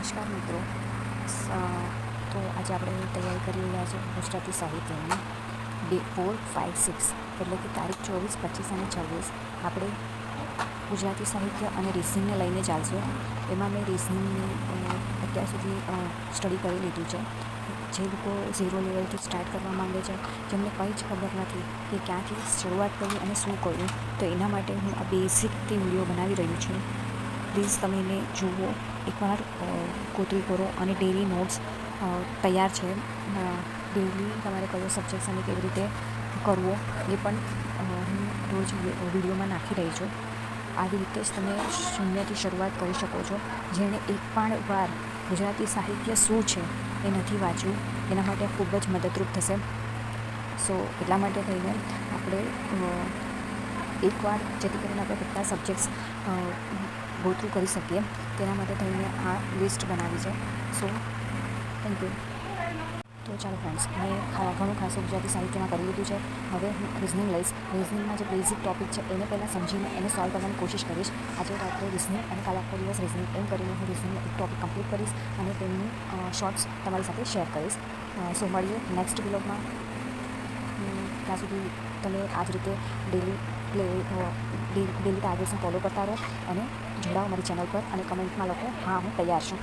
નમસ્કાર મિત્રો. તો આજે આપણે તૈયારી કરી રહ્યા છીએ ગુજરાતી સાહિત્યની. બે ફોર ફાઇવ સિક્સ એટલે કે તારીખ ચોવીસ, પચીસ અને છવ્વીસ. આપણે ગુજરાતી સાહિત્ય અને રિઝનિંગને લઈને ચાલશે. એમાં મેં રિઝનિંગની અત્યાર સુધી સ્ટડી કરી લીધું છે. જે લોકો ઝીરો લેવલથી સ્ટાર્ટ કરવા માંગે છે, જેમને કંઈ જ ખબર નથી કે ક્યાંથી શરૂઆત કરવી અને શું કરવું તો એના માટે હું આ બેઝિકથી વીડિયો બનાવી રહ્યું છું. પ્લીઝ તમે એને જુઓ. એકવાર ગોતરી કરો અને ડેલી નોટ્સ તૈયાર છે. ડેલી તમારે કયો સબ્જેક્ટ અને કેવી રીતે કરવો એ પણ હું રોજ વિડીયોમાં નાખી રહી છું. આવી રીતે જ તમે શૂન્યથી શરૂઆત કરી શકો છો. જેણે એક પણ વાર ગુજરાતી સાહિત્ય શું છે એ નથી વાંચ્યું, એના માટે ખૂબ જ મદદરૂપ થશે. સો, એટલા માટે થઈને આપણે એકવાર જેથી કરીને આપણે બધા સબ્જેક્ટ્સ ગો કરી શકીએ. તેના માટે થઈને આ લિસ્ટ બનાવી છે. સો થેન્ક યુ તો ચાલો ફ્રેન્ડ્સ મેં ઘણું ખાસું ગુજરાતી સાહિત્યમાં કરી લીધું છે. હવે હું રિઝનિંગ લઈશ. રિઝનિંગમાં જે બેઝિક ટોપિક છે, એને પહેલાં સમજીને એને સોલ્વ કરવાની કોશિશ કરીશ. આજે રાત્રે રિઝનિંગ અને કાલ આખો દિવસ રિઝનિંગ એમ કરીને હું રિઝનિંગ એક ટોપિક કમ્પ્લીટ કરીશ અને તેમની શોર્ટ્સ તમારી સાથે શેર કરીશ. સો મળીએ નેક્સ્ટ બ્લોગમાં ત્યાં સુધી તમે આ જ રીતે ડેલી પ્લે ડેલી ટાર્ગેટ્સને ફોલો કરતા રહો અને જોડાઓ મારી ચેનલ પર અને કમેન્ટમાં લખો. હા, હું તૈયાર છું.